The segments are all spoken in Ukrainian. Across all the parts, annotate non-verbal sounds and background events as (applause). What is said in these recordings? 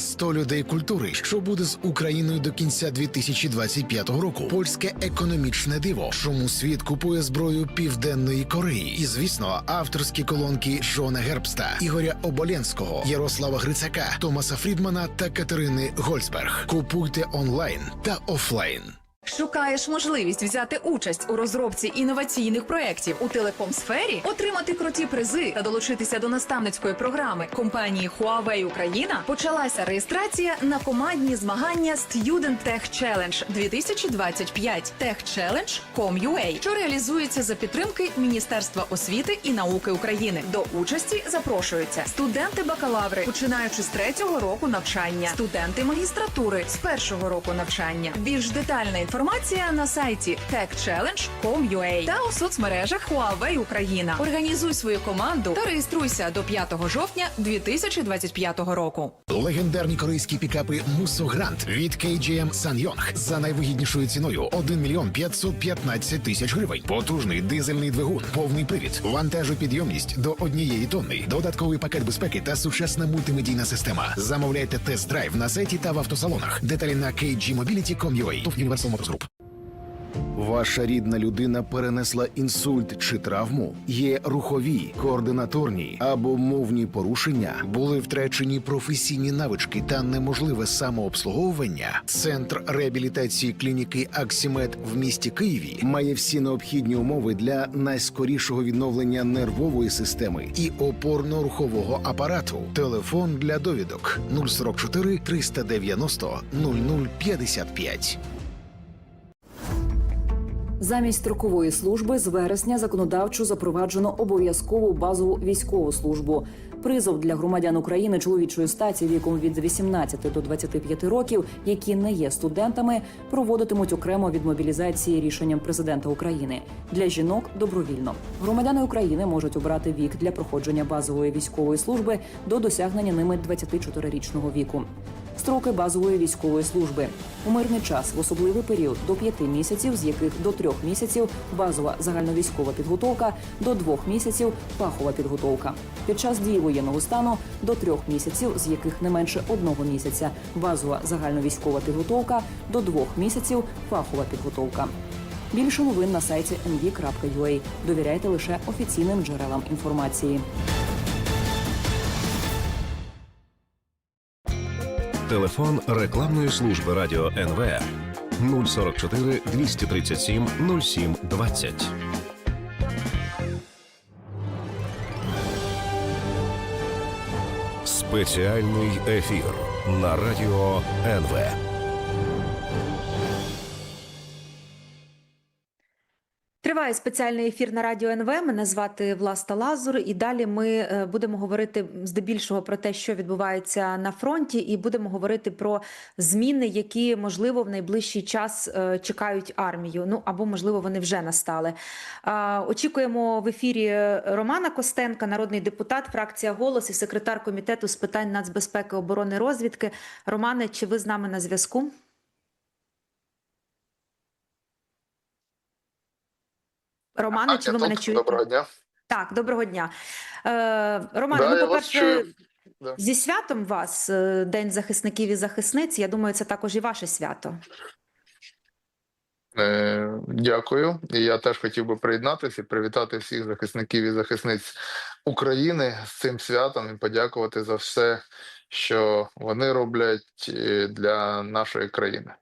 100 людей культури, що буде з Україною до кінця 2025 року. Польське економічне диво, чому світ купує зброю Південної Кореї. І звісно, авторські колонки Жона Гербста, Ігоря Оболєнського, Ярослава Грицака, Томаса Фрідмана та Катерини Гольцберг. Купуйте онлайн та офлайн. Шукаєш можливість взяти участь у розробці інноваційних проєктів у телеком-сфері, отримати круті призи та долучитися до наставницької програми компанії Huawei Україна. Почалася реєстрація на командні змагання Student Tech Challenge 2025 techchallenge.com.ua, що реалізується за підтримки Міністерства освіти і науки України. До участі запрошуються студенти бакалаври, починаючи з третього року навчання, студенти магістратури з першого року навчання. Більш детальна інформація на сайті techchallenge.com.ua та у соцмережах Huawei Україна. Організуй свою команду та реєструйся до 5 жовтня 2025 року. Легендарні корейські пікапи Musso Grand від KGM SsangYong за найвигіднішою ціною 1 мільйон 515 тисяч гривень. Потужний дизельний двигун, повний привід, вантажопідйомність до однієї тонни, додатковий пакет безпеки та сучасна мультимедійна система. Замовляйте тест-драйв на сайті та в автосалонах. Деталі на kgmobility.com.ua. ТОВ Motors Group. Ваша рідна людина перенесла інсульт чи травму, є рухові, координаторні або мовні порушення, були втрачені професійні навички та неможливе самообслуговування. Центр реабілітації клініки Аксімед в місті Києві має всі необхідні умови для найскорішого відновлення нервової системи і опорно-рухового апарату. Телефон для довідок 044 390 0055. Замість строкової служби з вересня законодавчо запроваджено обов'язкову базову військову службу. Призов для громадян України чоловічої статі віком від 18 до 25 років, які не є студентами, проводитимуть окремо від мобілізації рішенням президента України. Для жінок добровільно громадяни України можуть обрати вік для проходження базової військової служби до досягнення ними 24-річного віку. Строки базової військової служби у мирний час в особливий період до 5 місяців, з яких до 3 місяців базова загальновійськова підготовка, до 2 місяців фахова підготовка. Під час дії воєнного стану до 3 місяців, з яких не менше одного місяця базова загальновійськова підготовка, до 2 місяців фахова підготовка. Більше новин на сайті nv.ua. Довіряйте лише офіційним джерелам інформації. Телефон рекламної служби радіо НВ 044 237 07 20. Спеціальний ефір на радіо НВ. Триває спеціальний ефір на радіо НВ. Мене звати Власта Лазур, і далі ми е, будемо говорити здебільшого про те, що відбувається на фронті, і будемо говорити про зміни, які можливо в найближчий час е, чекають армію. Ну або можливо вони вже настали. Очікуємо в ефірі Романа Костенка, народний депутат, фракція голос і секретар комітету з питань нацбезпеки, оборони розвідки. Романе, чи ви з нами на зв'язку? Романе, Так, чи ви мене чуєте? Доброго дня. Так, доброго дня. Е, Романе, Да, ну, по-перше. Да. зі святом вас, е, День захисників і захисниць. Я думаю, це також і ваше свято. Е, дякую. І я теж хотів би приєднатися і привітати всіх захисників і захисниць України з цим святом і подякувати за все, що вони роблять е, для нашої країни.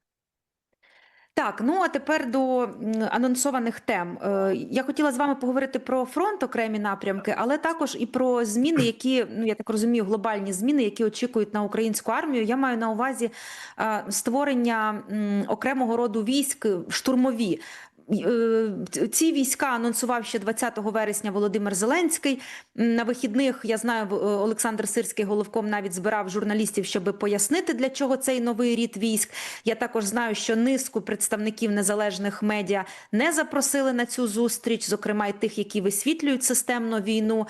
Так, ну а тепер до анонсованих тем. Е, Я хотіла з вами поговорити про фронт, окремі напрямки, але також і про зміни, які ну я так розумію, глобальні зміни, які очікують на українську армію. Я маю на увазі е, створення окремого роду військ штурмові. Е, Ці війська анонсував ще 20 вересня Володимир Зеленський. На вихідних я знаю, е, Олександр Сирський головком навіть збирав журналістів, щоб пояснити, для чого цей новий рід військ. Я також знаю, що низку представників незалежних медіа не запросили на цю зустріч, зокрема й тих, які висвітлюють системно війну,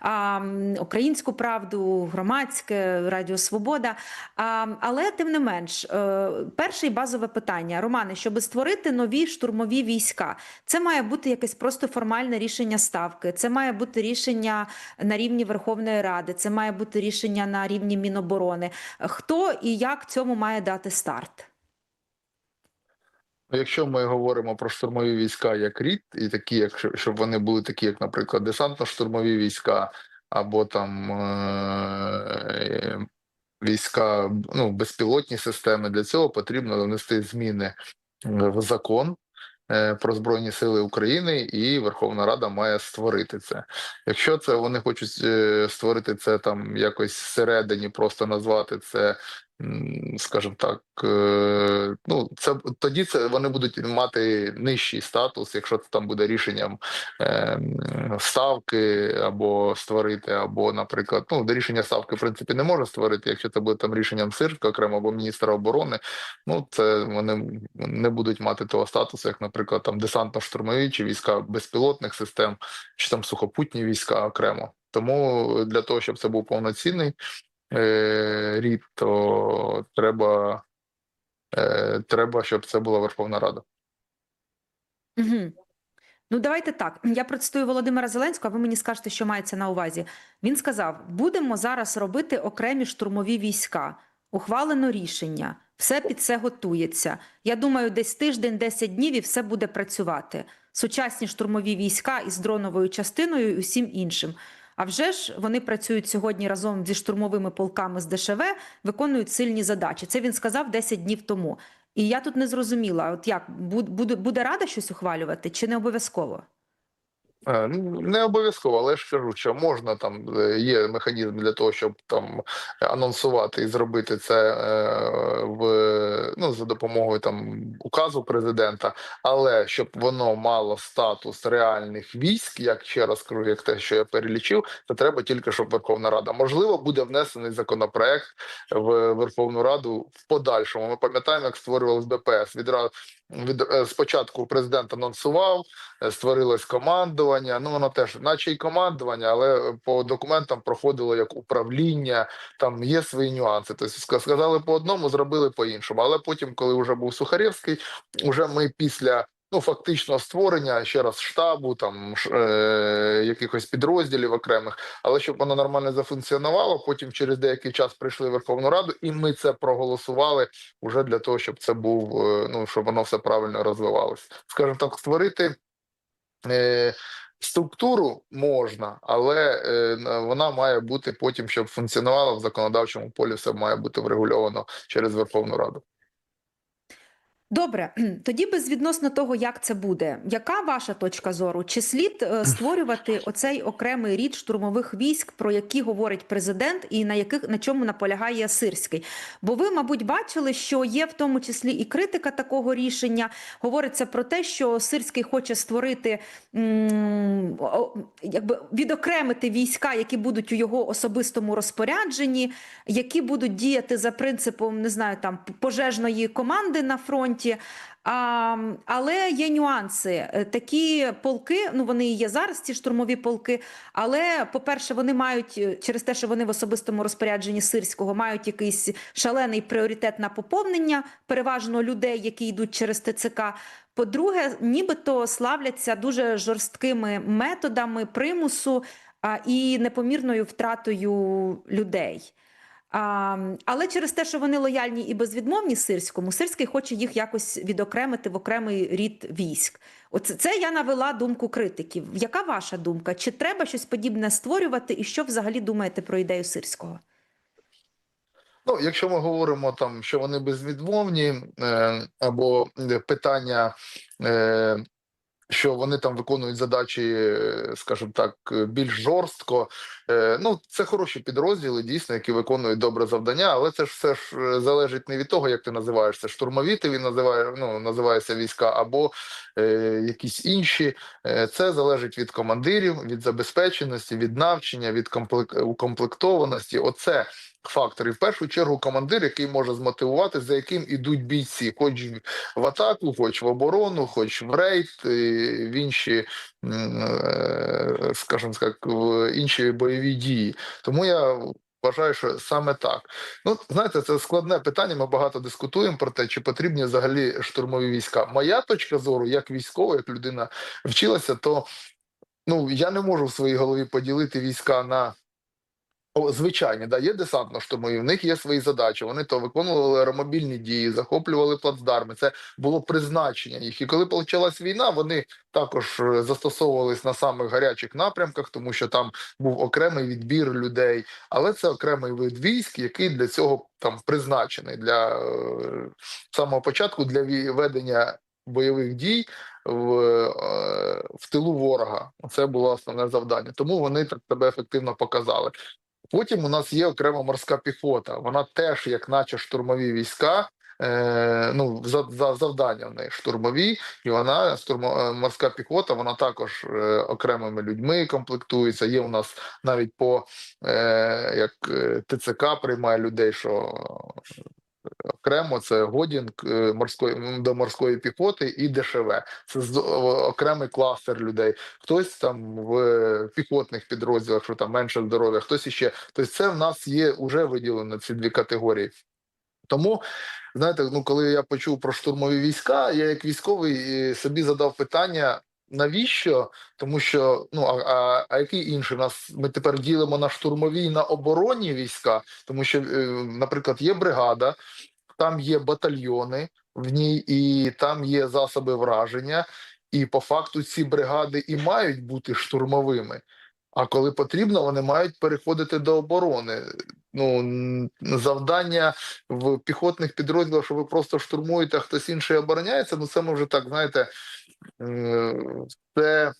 а, українську правду, громадське, Радіо Свобода. Але тим не менш, е, перше базове питання, Романе, щоб створити нові штурмові війська. Війська. Це має бути якесь просто формальне рішення ставки. Це має бути рішення на рівні Верховної Ради. Це має бути рішення на рівні Міноборони. Хто і як цьому має дати старт? Ну, Якщо ми говоримо про штурмові війська як рід, і такі, як щоб- вони були такі, як, наприклад, десантно-штурмові війська, або там е- війська, ну, безпілотні системи, для цього потрібно внести зміни в закон. Е, Про Збройні Сили України і Верховна Рада має створити це. Якщо це вони хочуть е, створити це там якось всередині, просто назвати це, скажімо так, е, ну це тоді це вони будуть мати нижчий статус, якщо це там буде рішенням е, ставки або створити, або, наприклад, ну рішення ставки в принципі не може створити. Якщо це буде там рішенням Сирська окремо або міністра оборони, ну це вони не будуть мати того статусу, як, наприклад, там десантно-штурмові чи війська безпілотних систем, чи там сухопутні війська окремо. Тому для того, щоб це був повноцінний е, рід, то треба, е, треба, щоб це була Верховна Рада. Угу. Ну, давайте так. Я процитую Володимира Зеленського, а ви мені скажете, що мається на увазі. Він сказав: будемо зараз робити окремі штурмові війська. Ухвалено рішення, все під це готується. Я думаю, десь тиждень, 10 днів і все буде працювати. Сучасні штурмові війська із дроновою частиною і усім іншим. А вже ж вони працюють сьогодні разом зі штурмовими полками з ДШВ, виконують сильні задачі. Це він сказав 10 днів тому. І я тут не зрозуміла, от як буде, буде рада щось ухвалювати, чи не обов'язково? Е, ну, Не обов'язково, але ж кажу, що можна там е, є механізм для того, щоб там анонсувати і зробити це е, в ну за допомогою там указу президента, але щоб воно мало статус реальних військ, як ще раз кажу, як те, що я перелічив, то треба тільки, щоб Верховна Рада можливо буде внесений законопроект в Верховну Раду в подальшому. Ми пам'ятаємо, як створювалось ДПС. Відразу від е, спочатку президент анонсував, е, створилось командування. Ну воно теж, наче й командування, але по документам проходило як управління. Там є свої нюанси. Тобто сказали по одному, зробили по іншому. Але потім, коли вже був Сухарєвський, вже ми після. Ну, фактично створення ще раз штабу, там е, якихось підрозділів окремих, але щоб воно нормально зафункціонувало. Потім через деякий час прийшли в Верховну Раду, і ми це проголосували уже для того, щоб це був е, ну щоб воно все правильно розвивалося. Скажімо так, створити структуру можна, але е, вона має бути потім, щоб функціонувала в законодавчому полі, все має бути врегульовано через Верховну Раду. Добре, (clears throat) тоді безвідносно того, як це буде, яка ваша точка зору? Чи слід е, (clears throat) створювати оцей окремий рід штурмових військ, про які говорить президент, і на яких на чому наполягає Сирський? Бо ви, мабуть, бачили, що є в тому числі і критика такого рішення. Говориться про те, що Сирський хоче створити якби відокремити війська, які будуть у його особистому розпорядженні, які будуть діяти за принципом не знаю там пожежної команди на фронті. А, але є нюанси. Е, Такі полки, ну вони і є зараз, ці штурмові полки. Але, по-перше, вони мають е, через те, що вони в особистому розпорядженні сирського мають якийсь шалений пріоритет на поповнення, переважно людей, які йдуть через ТЦК. По-друге, нібито славляться дуже жорсткими методами примусу а, і непомірною втратою людей. А, але через те, що вони лояльні і безвідмовні сирському, сирський хоче їх якось відокремити в окремий рід військ. Оце це я навела думку критиків. Яка ваша думка? Чи треба щось подібне створювати, і що взагалі думаєте про ідею сирського? Ну, якщо ми говоримо там, що вони безвідмовні, е, або е, питання, е, що вони там виконують задачі, е, скажімо так, е, більш жорстко. Е, ну, це хороші підрозділи, дійсно, які виконують добре завдання, але це ж все ж залежить не від того, як ти називаєш це штурмові, ти він називає, ну, називається війська, або е, якісь інші. Це залежить від командирів, від забезпеченості, від навчання, від комплек- укомплектованості. Оце фактори. В першу чергу командир, який може змотивувати, за яким ідуть бійці, хоч в атаку, хоч в оборону, хоч в рейд, і в інші, е, скажімо так, в інші бойові дії. Тому я вважаю, що саме так. Ну, знаєте, це складне питання. Ми багато дискутуємо про те, чи потрібні взагалі штурмові війська. Моя точка зору, як військова, як людина вчилася, то ну я не можу в своїй голові поділити війська на. Звичайні, да, є десантно-штурмові, в них є свої задачі. Вони то виконували аеромобільні дії, захоплювали плацдарми. Це було призначення їх. І коли почалась війна, вони також е, застосовувались на самих гарячих напрямках, тому що там був окремий відбір людей. Але це окремий вид військ, який для цього там призначений для е, самого початку для ведення бойових дій в, е, в тилу ворога. Це було основне завдання. Тому вони так себе ефективно показали. Потім у нас є окрема морська піхота. Вона теж, як наче штурмові війська. Е, ну, за, за завдання в неї штурмові, і вона штурмо, е, морська піхота, вона також е, окремими людьми комплектується. Є у нас навіть по е, як е, ТЦК приймає людей, що окремо це Годін е, морської до морської піхоти і ДШВ. Це окремий кластер людей. Хтось там в піхотних підрозділах, що там менше здоров'я, хтось іще. Тобто, це в нас є вже виділено ці дві категорії. Тому, знаєте, ну коли я почув про штурмові війська, я як військовий е, собі задав питання. Навіщо? Тому що ну а, а, а який інший нас ми тепер ділимо на штурмові і на оборонні війська, тому що, е, наприклад, є бригада, там є батальйони в ній, і там є засоби враження. І по факту ці бригади і мають бути штурмовими. А коли потрібно, вони мають переходити до оборони. Ну завдання в піхотних підрозділах, що ви просто штурмуєте, а хтось інший обороняється. Ну це ми вже так знаєте, це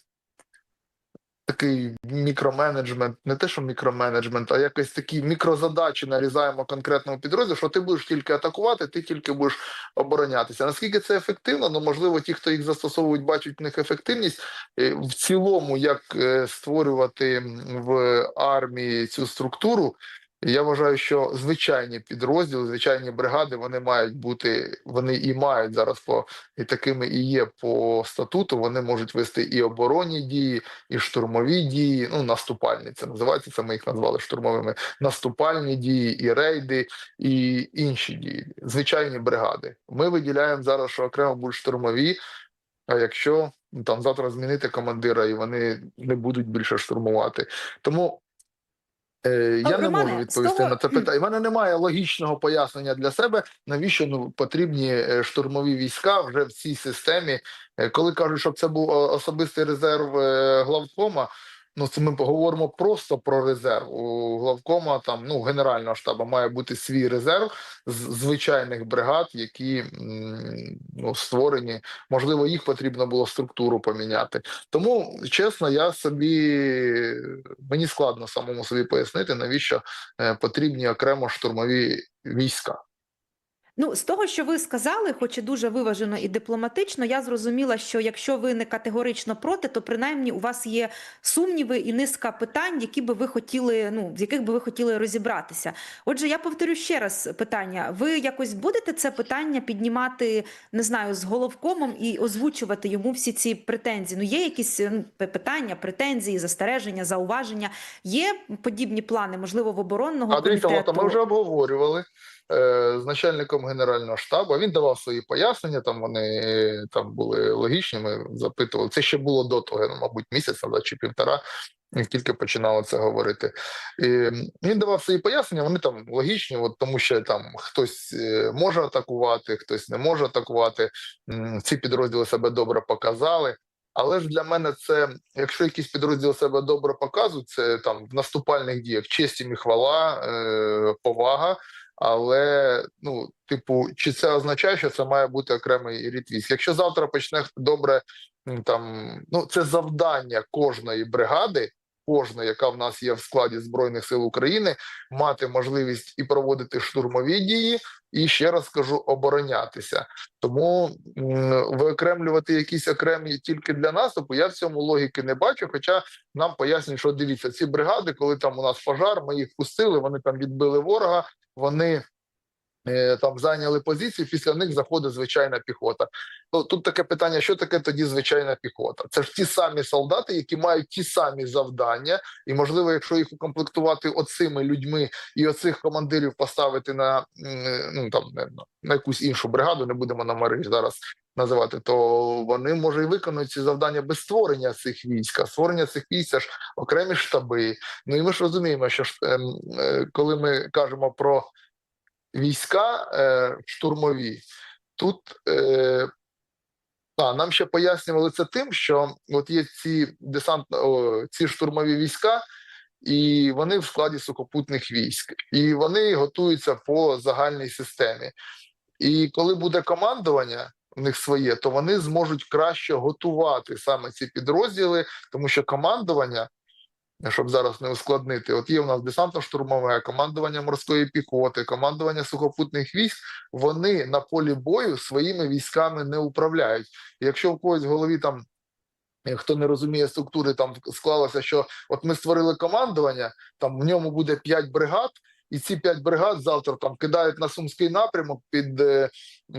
такий мікроменеджмент, не те, що мікроменеджмент, а якось такі мікрозадачі нарізаємо конкретному підрозділу, що ти будеш тільки атакувати, ти тільки будеш оборонятися. Наскільки це ефективно? Ну можливо, ті, хто їх застосовують, бачать в них ефективність. Е, В цілому, як е, створювати в армії цю структуру. Я вважаю, що звичайні підрозділи, звичайні бригади, вони мають бути, вони і мають зараз по і такими і є по статуту. Вони можуть вести і оборонні дії, і штурмові дії. Ну наступальні це називається. Це ми їх назвали штурмовими. Наступальні дії, і рейди, і інші дії. Звичайні бригади. Ми виділяємо зараз, що окремо будуть штурмові. А якщо ну, там завтра змінити командира і вони не будуть більше штурмувати, тому. Е, я не можу відповісти того- на це питання. У мене немає логічного пояснення для себе, навіщо ну потрібні е, штурмові війська вже в цій системі. Е, Коли кажуть, щоб це був особистий резерв е, главкома. Ну, це ми поговоримо просто про резерв. У главкома там ну генерального штабу має бути свій резерв з звичайних бригад, які ну створені. Можливо, їх потрібно було структуру поміняти. Тому чесно, я собі мені складно самому собі пояснити, навіщо е, потрібні окремо штурмові війська. Ну, з того, що ви сказали, хоч і дуже виважено і дипломатично, я зрозуміла, що якщо ви не категорично проти, то принаймні у вас є сумніви і низка питань, які би ви хотіли, ну з яких би ви хотіли розібратися. Отже, я повторю ще раз питання: ви якось будете це питання піднімати, не знаю, з головкомом і озвучувати йому всі ці претензії? Ну, є якісь ну, питання, претензії, застереження, зауваження? Є подібні плани, можливо, в оборонного А дивіться, ми вже обговорювали з начальником генерального штабу. Він давав свої пояснення. Там вони е, там були логічні. Ми запитували. Це ще було до того, ну, мабуть, місяць назад чи півтора. Тільки починали це говорити, і він давав свої пояснення. Вони там логічні, от тому що там хтось е, може атакувати, хтось не може атакувати. Ці підрозділи себе добре показали. Але ж для мене це, якщо якісь підрозділи себе добре показують, це там в наступальних діях честь і хвала, е, повага. Але ну, типу, чи це означає, що це має бути окремий рід військ? Якщо завтра почне добре там, ну це завдання кожної бригади, кожної, яка в нас є в складі збройних сил України, мати можливість і проводити штурмові дії, і ще раз скажу, оборонятися. Тому виокремлювати якісь окремі тільки для наступу, я в цьому логіки не бачу. Хоча нам пояснюють, що дивіться, ці бригади, коли там у нас пожар, ми їх пустили, вони там відбили ворога, вони там зайняли позицію, після них заходить звичайна піхота. Ну, тут таке питання: що таке тоді звичайна піхота? Це ж ті самі солдати, які мають ті самі завдання, і можливо, якщо їх укомплектувати оцими людьми і оцих командирів поставити на ну там не- на якусь іншу бригаду, не будемо номери зараз називати, то вони може і виконують ці завдання без створення цих військ. А створення цих військ ж окремі штаби. Ну і ми ж розуміємо, що ж, ем, е, коли ми кажемо про війська е, штурмові, тут е, а, нам ще пояснювали це тим, що от є ці десант, о, ці штурмові війська, і вони в складі сухопутних військ, і вони готуються по загальній системі. І коли буде командування в них своє, то вони зможуть краще готувати саме ці підрозділи, тому що командування, щоб зараз не ускладнити, от є у нас десантно-штурмове, командування морської піхоти, командування сухопутних військ. Вони на полі бою своїми військами не управляють. Якщо в когось в голові там. е, Хто не розуміє структури, там склалося, що от ми створили командування, там в ньому буде 5 бригад, і ці 5 бригад завтра там кидають на сумський напрямок під е,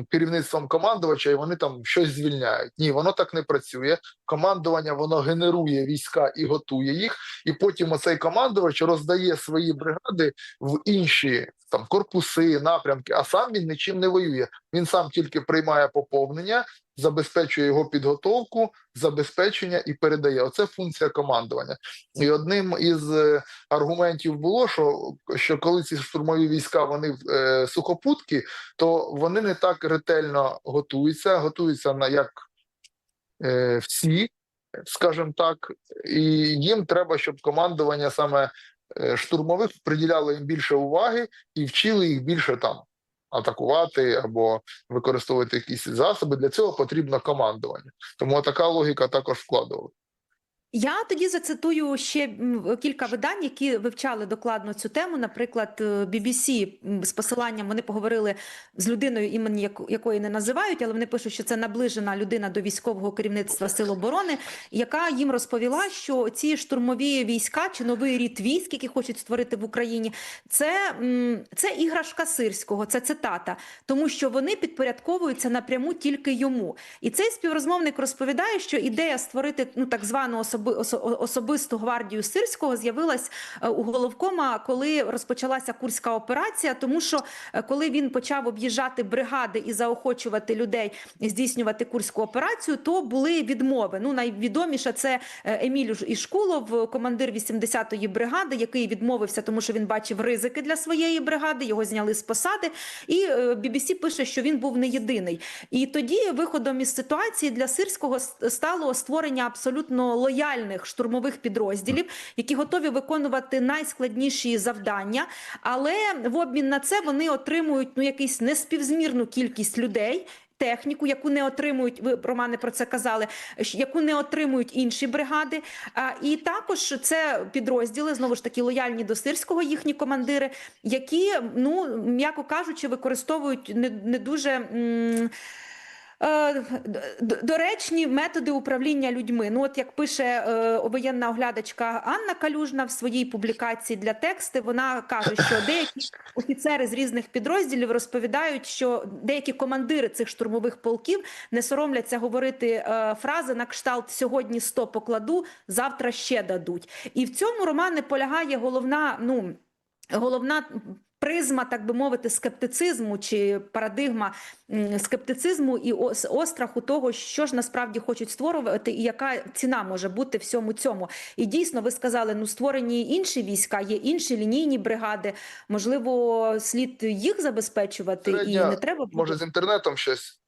керівництвом командувача, і вони там щось звільняють. Ні, воно так не працює. Командування воно генерує війська і готує їх, і потім оцей командувач роздає свої бригади в інші там корпуси, напрямки, а сам він нічим не воює. Він сам тільки приймає поповнення, забезпечує його підготовку, забезпечення і передає. Оце функція командування. І одним із е, аргументів було, що, що коли ці штурмові війська вони е, сухопутки, то вони не так ретельно готуються, готуються на як е, всі, скажімо так, і їм треба, щоб командування саме е, штурмових приділяло їм більше уваги і вчили їх більше там атакувати або використовувати якісь засоби. Для цього потрібно командування. Тому така логіка також вкладувала. Я тоді зацитую ще кілька видань, які вивчали докладно цю тему. Наприклад, е, BBC з посиланням вони поговорили з людиною, імені яко- якої не називають, але вони пишуть, що це наближена людина до військового керівництва Сил оборони, яка їм розповіла, що ці штурмові війська чи новий рід військ, які хочуть створити в Україні, це, це іграшка сирського, це цитата, тому що вони підпорядковуються напряму тільки йому. І цей співрозмовник розповідає, що ідея створити ну так звану особи, осо- особисту гвардію сирського з'явилась е, у головкома, коли розпочалася курська операція. Тому що е, коли він почав об'їжджати бригади і заохочувати людей здійснювати курську операцію, то були відмови. Ну найвідоміша це е, Еміль Ішкулов, командир 80-ї бригади, який відмовився, тому що він бачив ризики для своєї бригади. Його зняли з посади. І BBC пише, що він був не єдиний. І тоді виходом із ситуації для сирського стало створення абсолютно лояльних штурмових підрозділів, які готові виконувати найскладніші завдання. Але в обмін на це вони отримують ну якийсь неспівзмірну кількість людей. Техніку, яку не отримують, ви Романе про це казали, яку не отримують інші бригади. І також це підрозділи, знову ж таки, лояльні до сирського їхні командири, які, ну м'яко кажучи, використовують не, не дуже. м, Доречні методи управління людьми. Ну, от як пише е, воєнна оглядачка Анна Калюжна в своїй публікації для тексти, вона каже, що деякі офіцери з різних підрозділів розповідають, що деякі командири цих штурмових полків не соромляться говорити е, фрази на кшталт сьогодні 100 покладу, завтра ще дадуть. І в цьому романе полягає головна, ну головна. Призма, так би мовити, скептицизму чи парадигма скептицизму і ос- остраху того, що ж насправді хочуть створювати, і яка ціна може бути всьому цьому. І дійсно, ви сказали, ну створені інші війська, є інші лінійні бригади. Можливо, слід їх забезпечувати, і не треба буде- Може, з інтернетом щось.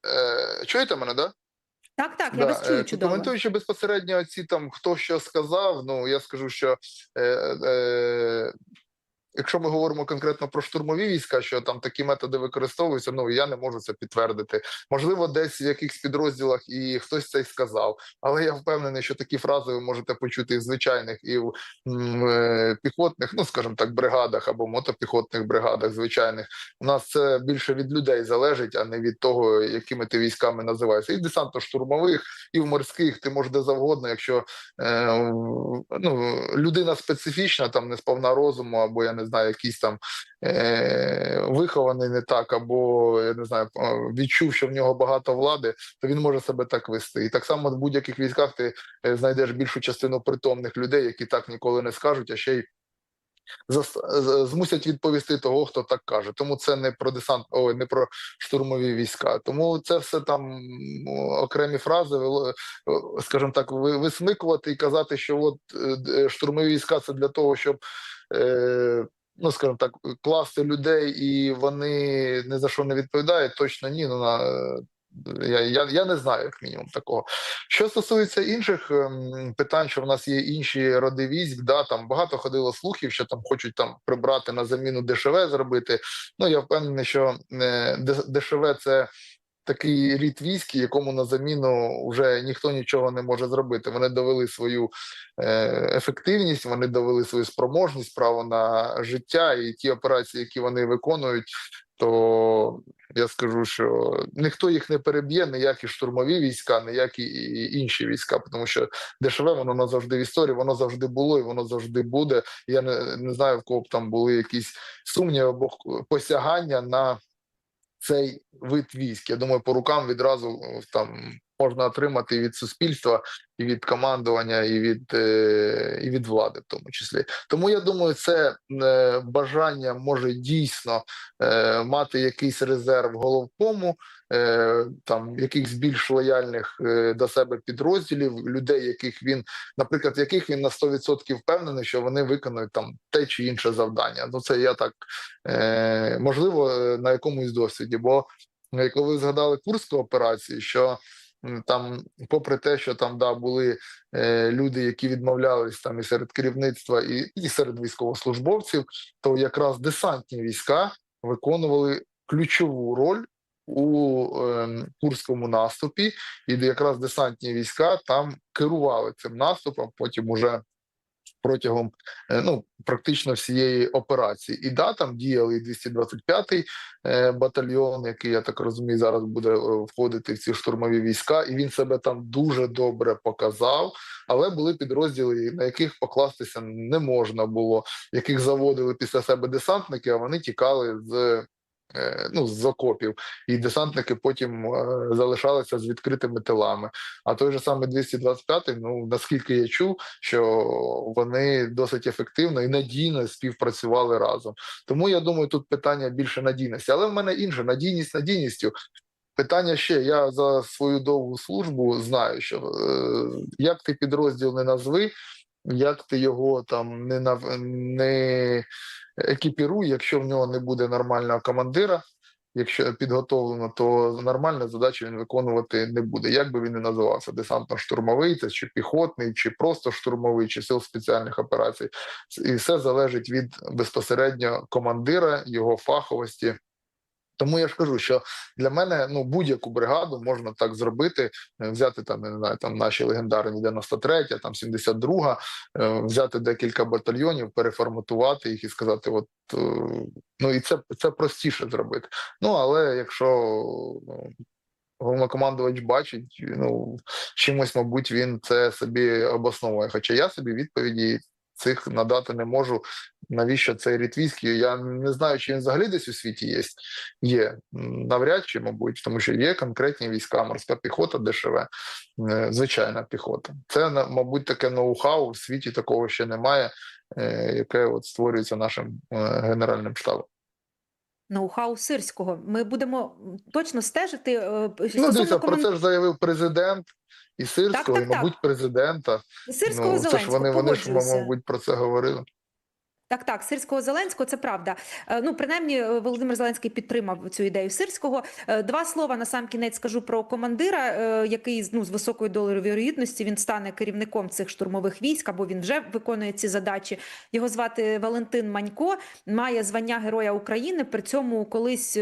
Е, чуєте мене, да? так, так. Я Да, вас чую е, чудово. Коментуючи безпосередньо ці там хто що сказав, ну я скажу, що е, е, якщо ми говоримо конкретно про штурмові війська, що там такі методи використовуються, ну я не можу це підтвердити. Можливо, десь в якихось підрозділах і хтось це й сказав, але я впевнений, що такі фрази ви можете почути і в звичайних і в е, піхотних, ну скажімо так, бригадах або мотопіхотних бригадах звичайних. У нас це більше від людей залежить, а не від того, якими ти військами називаєшся. І десантно-штурмових, і в морських ти можеш де завгодно, якщо е, ну, людина специфічна, там не сповна розуму, або я не не знаю, якийсь там е, вихований не так, або я не знаю, е, відчув, що в нього багато влади, то він може себе так вести. І так само в будь-яких військах ти е, знайдеш більшу частину притомних людей, які так ніколи не скажуть, а ще й змусять відповісти того, хто так каже. Тому це не про десант, ой, не про штурмові війська. Тому це все там окремі фрази, е, скажімо так, ви- висмикувати і казати, що от штурмові війська це для того, щоб. Е, Ну, скажімо так, класти людей, і вони ні за що не відповідають. Точно ні. Ну на я, я, я не знаю, як мінімум, такого. Що стосується інших ем, питань, що в нас є інші роди військ, да, там багато ходило слухів, що там хочуть там прибрати на заміну ДШВ зробити. Ну я впевнений, що е, Д- ДШВ це такий рід військ, якому на заміну вже ніхто нічого не може зробити. Вони довели свою е, ефективність, вони довели свою спроможність, право на життя і ті операції, які вони виконують, то я скажу, що ніхто їх не переб'є, ніякі штурмові війська, ніякі інші війська, тому що ДШВ воно назавжди в історії, воно завжди було і воно завжди буде. Я не, не знаю, в кого б там були якісь сумніви або посягання на цей вид військ. Я думаю, по рукам відразу там можна отримати від суспільства, і від командування, і від, е, і від влади, в тому числі. Тому я думаю, це е, бажання може дійсно е, мати якийсь резерв головкому, там якихось більш лояльних до себе підрозділів, людей, яких він, наприклад, яких він на 100% впевнений, що вони виконують там те чи інше завдання. Ну це я так можливо на якомусь досвіді. Бо коли ви згадали Курську операцію, що там, попри те, що там да були е, люди, які відмовлялись там і серед керівництва, і, і серед військовослужбовців, то якраз десантні війська виконували ключову роль. У е, курському наступі, і якраз десантні війська там керували цим наступом. Потім уже протягом е, ну практично всієї операції. І да, там діяли і 225-й е, батальйон, який я так розумію, зараз буде е, входити в ці штурмові війська, і він себе там дуже добре показав. Але були підрозділи, на яких покластися не можна було, яких заводили після себе десантники, а вони тікали з. Е, Ну, з окопів, і десантники потім е, залишалися з відкритими тилами. А той же самий 225-й, ну наскільки я чув, що вони досить ефективно і надійно співпрацювали разом. Тому я думаю, тут питання більше надійності. Але в мене інше надійність надійністю. Питання ще я за свою довгу службу знаю, що е, як ти підрозділ не назви, як ти його там не нав... не екіпіруй, якщо в нього не буде нормального командира, якщо підготовлено, то нормальну задачу він виконувати не буде. Як би він не називався: десантно-штурмовий, це чи піхотний, чи просто штурмовий, чи сил спеціальних операцій, і все залежить від безпосередньо командира, його фаховості. Тому я ж кажу, що для мене ну будь-яку бригаду можна так зробити, е, взяти там я не знаю, там наші легендарні 93, там 72, е, взяти декілька батальйонів, переформатувати їх і сказати, от е, ну і це це простіше зробити. Ну але якщо ну, головнокомандувач бачить, ну чимось, мабуть, він це собі обосновує. Хоча я собі відповіді цих надати не можу. Навіщо цей рітвійський? Я не знаю, чи він взагалі десь у світі є. Є навряд чи, мабуть, тому що є конкретні війська, морська піхота, ДШВ, е, звичайна піхота. Це мабуть таке ноу-хау. В світі такого ще немає, е, яке от створюється нашим е, генеральним штабом. Ноу-хау сирського. Ми будемо точно стежити е, Ну, дивіться, дивіться, про це ж заявив президент і Сирського, так, і, мабуть, так. президента. сирського ну, це ж вони, вони ж, мабуть, про це говорили. Так, так, сирського Зеленського, це правда. Е, Ну, принаймні, е, Володимир Зеленський підтримав цю ідею сирського. Е, Два слова на сам кінець скажу про командира, який ну, з високою долею вірогідності він стане керівником цих штурмових військ, або він вже виконує ці задачі. Його звати Валентин Манько, має звання Героя України. При цьому колись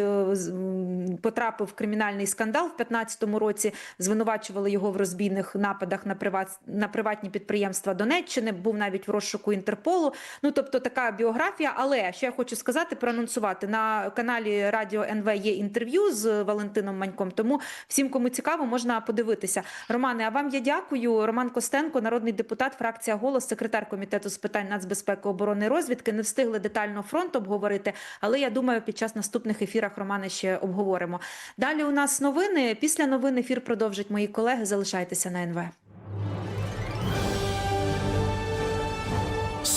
потрапив в кримінальний скандал в 2015 році. Звинувачували його в розбійних нападах на на приватні підприємства Донеччини. Був навіть в розшуку Інтерполу. Ну тобто така біографія. Але що я хочу сказати, проанонсувати на каналі Радіо НВ є інтерв'ю з Валентином Маньком. Тому всім, кому цікаво, можна подивитися. Романе, а вам я дякую. Роман Костенко, народний депутат, фракція голос, секретар комітету з питань нацбезпеки, оборони і розвідки. Не встигли детально фронт обговорити, але я думаю, під час наступних ефірах Романе ще обговоримо. Далі у нас новини. Після новин ефір продовжать мої колеги. Залишайтеся на НВ.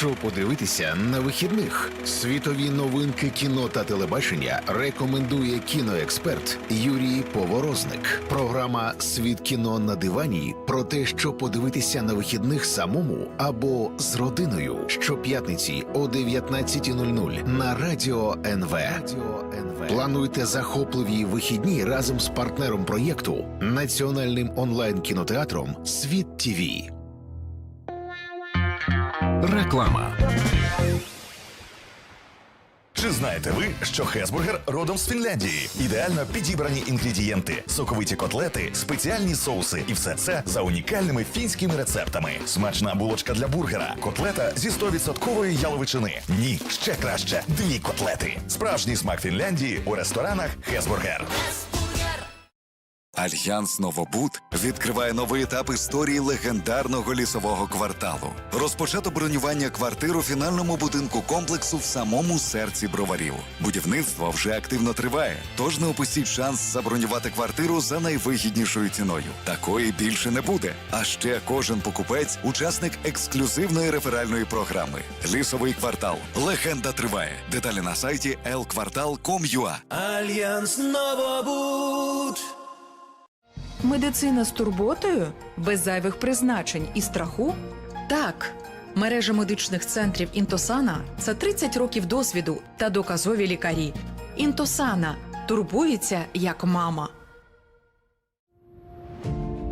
Що подивитися на вихідних? Світові новинки кіно та телебачення рекомендує кіноексперт Юрій Поворозник. Програма Світ кіно на дивані про те, що подивитися на вихідних самому або з родиною. Щоп'ятниці о 19.00 на радіо НВ. Плануйте захопливі вихідні разом з партнером проєкту національним онлайн кінотеатром Світ ТІВІ. Реклама. Чи знаєте ви, що Хесбургер родом з Фінляндії? Ідеально підібрані інгредієнти, соковиті котлети, спеціальні соуси і все це за унікальними фінськими рецептами. Смачна булочка для бургера, котлета зі 100% яловичини. Ні, ще краще дві котлети. Справжній смак Фінляндії у ресторанах Хесбургер. Альянс Новобуд відкриває новий етап історії легендарного лісового кварталу. Розпочато бронювання квартир у фінальному будинку комплексу в самому серці броварів. Будівництво вже активно триває, тож не опустіть шанс забронювати квартиру за найвигіднішою ціною. Такої більше не буде. А ще кожен покупець учасник ексклюзивної реферальної програми. Лісовий квартал. Легенда триває. Деталі на сайті lkvartal.com.ua Альянс Новобуд. Медицина з турботою? Без зайвих призначень і страху? Так. Мережа медичних центрів Інтосана це 30 років досвіду та доказові лікарі. Інтосана турбується як мама.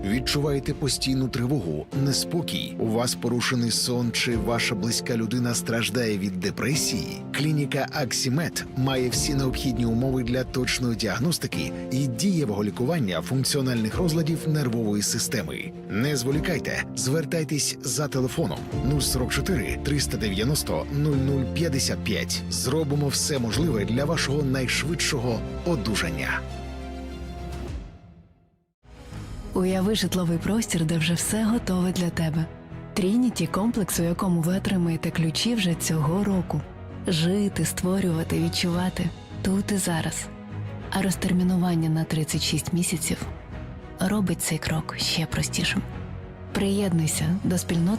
Відчуваєте постійну тривогу, неспокій. У вас порушений сон чи ваша близька людина страждає від депресії? Клініка Аксімед має всі необхідні умови для точної діагностики і дієвого лікування функціональних розладів нервової системи. Не зволікайте, звертайтесь за телефоном 044 390 0055. Зробимо все можливе для вашого найшвидшого одужання. Уяви житловий простір, де вже все готове для тебе. Трініті комплекс, у якому ви отримаєте ключі вже цього року. Жити, створювати, відчувати тут і зараз. А розтермінування на 36 місяців робить цей крок ще простішим. Приєднуйся до спільноти.